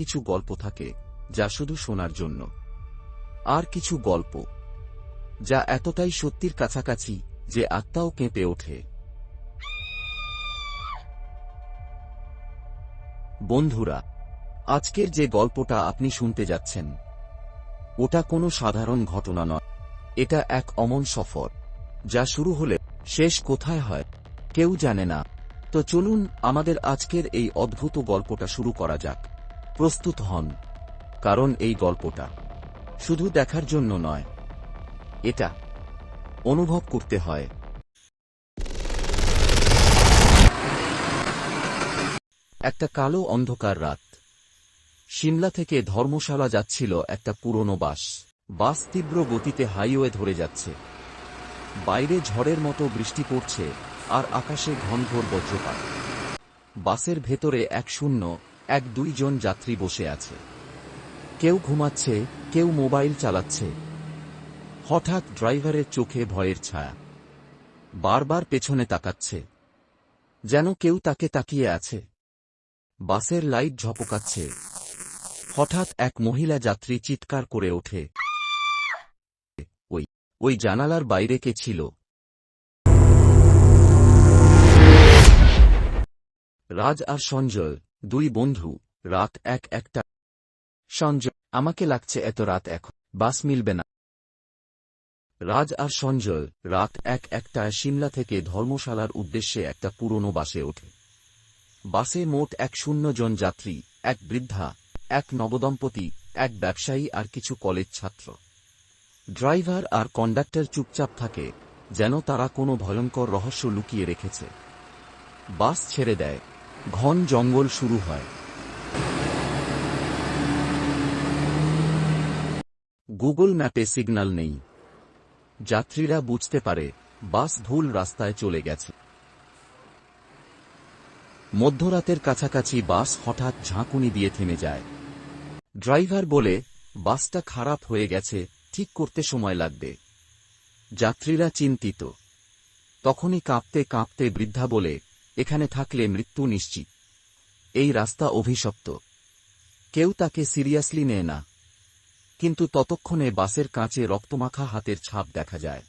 কিছু গল্প থাকে যা শুধু শোনার জন্য। আর কিছু গল্প যা এতটাই সত্যির কাছাকাছি যে আত্মাও কেঁপে ওঠে। বন্ধুরা, আজকের যে গল্পটা আপনি শুনতে যাচ্ছেন, ওটা কোনো সাধারণ ঘটনা নয়। এটা এক অমন সফর, যা শুরু হলে শেষ কোথায় হয় কেউ জানে না। তো চলুন আমাদের আজকের এই অদ্ভুত গল্পটা শুরু করা যাক। প্রস্তুত হন, কারণ এই গল্পটা শুধু দেখার জন্য নয়, এটা অনুভব করতে হয়। একটা কালো অন্ধকার রাত। সিমলা থেকে ধর্মশালা যাচ্ছিল একটা পুরনো বাস। বাস তীব্র গতিতে হাইওয়ে ধরে যাচ্ছে। বাইরে ঝড়ের মতো বৃষ্টি পড়ছে আর আকাশে ঘনঘোর বজ্রপাত। বাসের ভেতরে এক শূন্য এক দুইজন যাত্রী বসে আছে। কেউ ঘুমাচ্ছে, কেউ মোবাইল চালাচ্ছে। হঠাৎ ড্রাইভারের চোখে ভয়ের ছায়া। বারবার পেছনে তাকাচ্ছে। যেন কেউ তাকে তাকিয়ে আছে। বাসের লাইট ঝপকাচ্ছে। হঠাৎ এক মহিলা যাত্রী চিৎকার করে ওঠে। ওই ওই জানালার বাইরে কে ছিল? রাজ আর সঞ্জয়। দুই বন্ধু, রাত এক একটা। সঞ্জয়, আমাকে লাগছে এত রাত এখন, বাস মিলবে না। রাজ আর সঞ্জয়, রাত এক একটায় সিমলা থেকে ধর্মশালার উদ্দেশ্যে একটা পুরনো বাসে ওঠে। বাসে মোট এক শূন্য জন যাত্রী, এক বৃদ্ধা, এক নবদম্পতি, এক ব্যবসায়ী আর কিছু কলেজ ছাত্র। ড্রাইভার আর কন্ডাক্টর চুপচাপ থাকে, যেন তারা কোনো ভয়ঙ্কর রহস্য লুকিয়ে রেখেছে। বাস ছেড়ে দেয়। ঘন জঙ্গল শুরু হয়। গুগল ম্যাপে সিগন্যাল নেই। যাত্রীরা বুঝতে পারে বাস ভুল রাস্তায় চলে গেছে। মধ্যরাতের কাছাকাছি বাস হঠাৎ ঝাঁকুনি দিয়ে থেমে যায়। ড্রাইভার বলে, বাসটা খারাপ হয়ে গেছে, ঠিক করতে সময় লাগবে। যাত্রীরা চিন্তিত। তখনই কাঁপতে কাঁপতে বৃদ্ধা বলে এখানে থাকলে মৃত্যু নিশ্চিত। এই রাস্তা অভিশপ্ত। কেউ তাকে সিরিয়াসলি নেয় না। কিন্তু ততক্ষণে বাসের কাঁচে রক্তমাখা হাতের ছাপ দেখা যায়।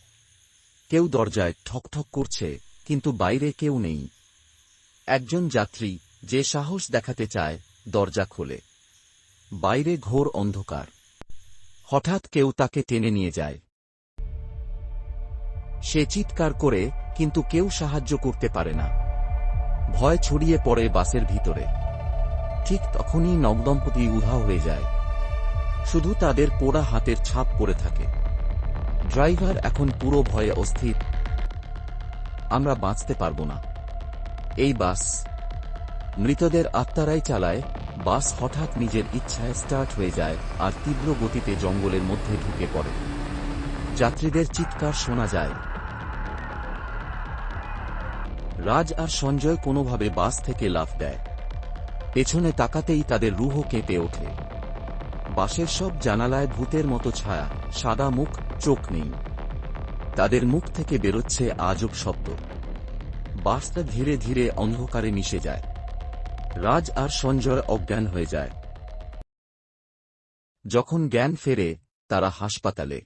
কেউ দরজায় ঠকঠক করছে, কিন্তু বাইরে কেউ নেই। একজন যাত্রী যে সাহস দেখাতে চায়, দরজা খোলে। বাইরে ঘোর অন্ধকার। হঠাৎ কেউ তাকে টেনে নিয়ে যায়। সে চিৎকার করে, কিন্তু কেউ সাহায্য করতে পারে না। ভয় ছড়িয়ে পড়ে বাসের ভিতরে। ঠিক তখনই নবদম্পতি উধা হয়ে যায়। শুধু তাদের পোড়া হাতের ছাপ পড়ে থাকে। ড্রাইভার এখন পুরো ভয়ে অস্থির। আমরা বাঁচতে পারব না। এই বাস। মৃতদের আত্মারাই চালায়, বাস হঠাৎ নিজের ইচ্ছায় স্টার্ট হয়ে যায় আর তীব্র গতিতে জঙ্গলের মধ্যে ঢুকে পড়ে। যাত্রীদের চিৎকার শোনা যায়। রাজ আর সঞ্জয় কোনোভাবে বাস থেকে লাফ দেয়। পেছনে তাকাতেই তাদের রুহ কেঁপে ওঠে। বাসের সব জানালায় ভূতের মতো ছায়া, সাদা মুখ, চোখ নেই। তাদের মুখ থেকে বেরোচ্ছে আজব শব্দ। বাসটা ধীরে ধীরে অন্ধকারে মিশে যায়। রাজ আর সঞ্জয় অজ্ঞান হয়ে যায়। যখন জ্ঞান ফেরে, তারা হাসপাতালে।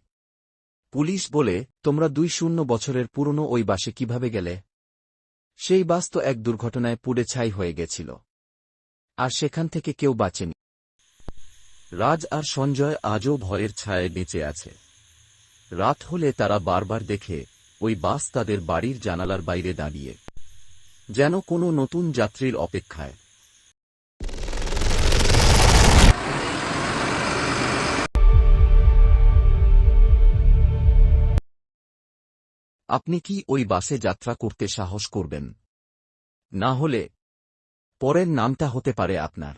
পুলিশ বলে, তোমরা দুই শূন্য বছরের পুরনো ওই বাসে কীভাবে গেলে? সেই বাস তো এক দুর্ঘটনায় পুড়ে ছাই হয়ে গেছিল। আর সেখান থেকে কেউ বাঁচেনি। রাজ আর সঞ্জয় আজও ভয়ের ছায়ে বেঁচে আছে। রাত হলে তারা বারবার দেখে ওই বাস তাদের বাড়ির জানালার বাইরে দাঁড়িয়ে। যেন কোনো নতুন যাত্রীর অপেক্ষায়। আপনি কি ওই বাসে যাত্রা করতে সাহস করবেন? না হলে পরের নামটা হতে পারে আপনার।